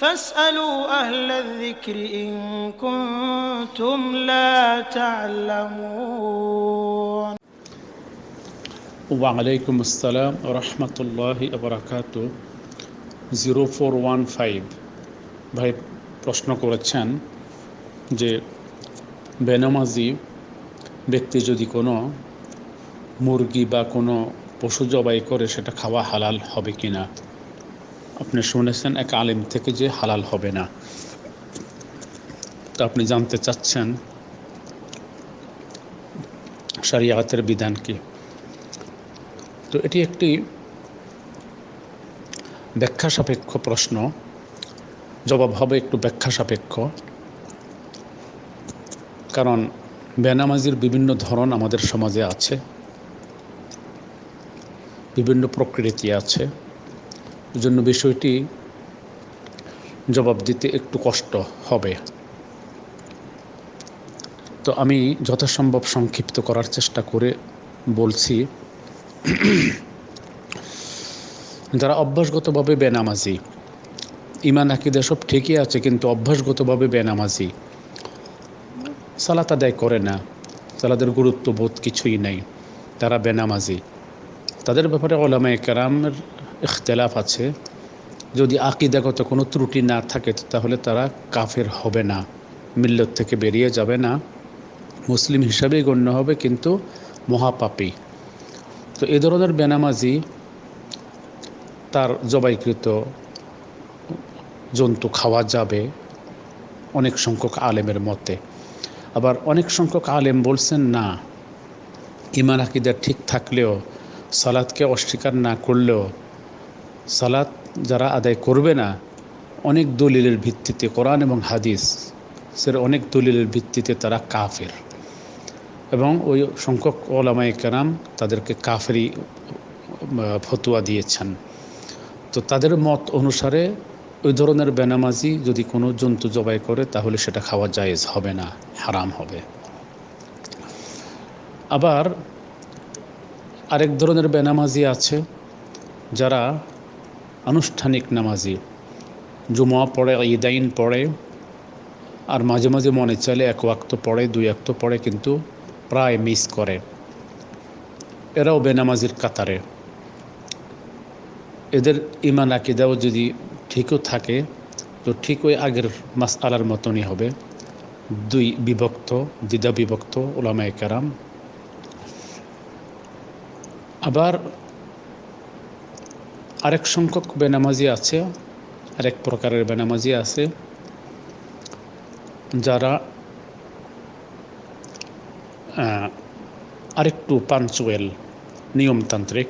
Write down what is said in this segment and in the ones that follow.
فاسألوا أهل الذكر إن كنتم لا تعلمون ওয়ালাইকুম আসসালাম রহমতুল্লাহ আবরাকাত জিরো ফোর ওয়ান ফাইভ ভাই প্রশ্ন করেছেন যে বেনামাজি ব্যক্তি যদি কোনো মুরগি বা কোনো পশু জবাই করে সেটা খাওয়া হালাল হবে কি না আপনি শুনেছেন এক আলিম থেকে যে হালাল হবে না। তো আপনি জানতে চাচ্ছেন শরিয়াতের বিধান কি? তো এটি একটি ব্যাখ্যা সাপেক্ষ প্রশ্ন। জবাব হবে একটু ব্যাখ্যা সাপেক্ষ কারণ বেনামাজির বিভিন্ন ধরন আমাদের সমাজে আছে, বিভিন্ন প্রকৃতি আছে। জন্য বিষয়টি জবাব দিতে একটু কষ্ট হবে। তো আমি যথাসম্ভব সংক্ষিপ্ত করার চেষ্টা করে বলছি। যারা অভ্যাসগতভাবে বেনামাজি ইমান আকিদা সব ঠিকই আছে, কিন্তু অভ্যাসগতভাবে বেনামাজি, সালাত আদায় করে না সালাদের গুরুত্ব বোধ কিছুই নেই। তারা বেনামাজি। তাদের ব্যাপারে ওলামায় কেরামের ইখতলাফ আছে। যদি আকিদাগত কোনো ত্রুটি না থাকে তাহলে তারা কাফের হবে না, মিল্লত থেকে বেরিয়ে যাবে না। মুসলিম হিসাবেই গণ্য হবে, কিন্তু মহাপাপী। তো এ ধরনের বেনামাজি তার জবাইকৃত জন্তু খাওয়া যাবে অনেক সংখ্যক আলেমের মতে। আবার অনেক সংখ্যক আলেম বলছেন, না, ইমান আকিদার ঠিক থাকলেও সালাদকে অস্বীকার না করলেও সালাদ যারা আদায় করবে না, অনেক দলিলের ভিত্তিতে কোরআন এবং হাদিস, সের অনেক দলিলের ভিত্তিতে তারা কাফের। এবং ওই সংখ্যক ওলামাই কেরাম তাদেরকে কাফেরি ফতুয়া দিয়েছেন। তো তাদের মত অনুসারে ওই ধরনের বেনামাজি যদি কোনো জন্তু জবাই করে, তাহলে সেটা খাওয়া জায়েজ হবে না, হারাম হবে। আবার আরেক ধরনের বেনামাজি আছে, যারা আনুষ্ঠানিক নামাজি। জুমা পড়ে, ঈদাইন পড়ে, আর মাঝে মাঝে মনে চলে এক ওয়াক্ত পড়ে, দুই ওয়াক্ত পড়ে, কিন্তু প্রায় মিস করে। এরাও বেনামাজির কাতারে। এদের ইমান আকিদাও যদি ঠিকও থাকে, তো ঠিক ওই আগের মাস আলার মতনই হবে। দুই বিভক্ত, দ্বিধা বিভক্ত ওলামায় কারাম। আবার আরেক সংখ্যক বেনামাজি আছে, আরেক প্রকারের বেনামাজি আছে, যারা আরেকটু পাঞ্চুয়েল, নিয়মতান্ত্রিক।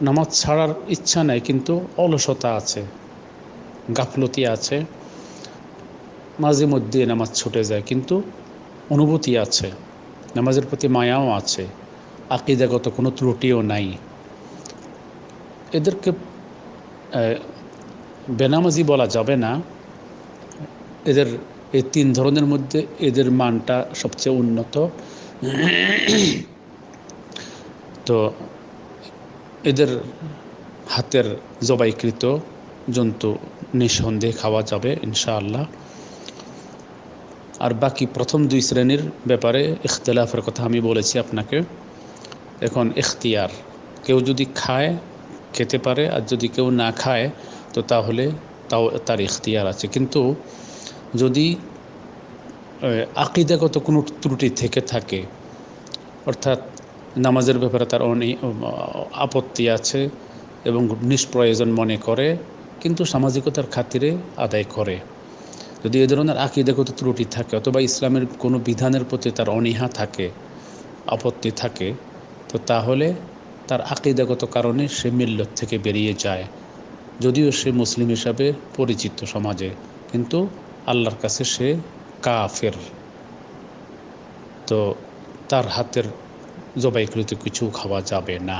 নামাজ ছাড়ার ইচ্ছা নেই, কিন্তু অলসতা আছে, গাফলতি আছে, মাঝে মধ্যে নামাজ ছুটে যায়, কিন্তু অনুভূতি আছে, নামাজের প্রতি মায়াও আছে, আকিদাগত কোনো ত্রুটিও নাই। এদেরকে বেনামাজি বলা যাবে না। এদের, এই তিন ধরনের মধ্যে এদের মানটা সবচেয়ে উন্নত। তো এদের হাতের জবাইকৃত জন্তু নিঃসন্দেহে খাওয়া যাবে, ইনশাআল্লাহ। আর বাকি প্রথম দুই শ্রেণির ব্যাপারে ইখতলাফের কথা আমি বলেছি আপনাকে। এখন ইখতিয়ার, কেউ যদি খায় খেতে পারে আর যদি কেউ না খায়, তো তাহলে তাও তার ইখতিয়ার আছে। কিন্তু যদি আকিদাগত কোনো ত্রুটি থেকে থাকে, অর্থাৎ নামাজের ব্যাপারে তার অনেক আপত্তি আছে এবং নিষ্প্রয়োজন মনে করে, কিন্তু সামাজিকতার খাতিরে আদায় করে। যদি এ ধরনের আকিদাগত ত্রুটি থাকে অথবা ইসলামের কোনো বিধানের প্রতি তার অনীহা থাকে, আপত্তি থাকে, তো তাহলে তার আকিদাগত কারণে সে মিল্লত থেকে বেরিয়ে যায়। যদিও সে মুসলিম হিসাবে পরিচিত সমাজে, কিন্তু আল্লাহর কাছে সে কাফের। তো তার হাতের জবাইকৃত কিছু খাওয়া যাবে না।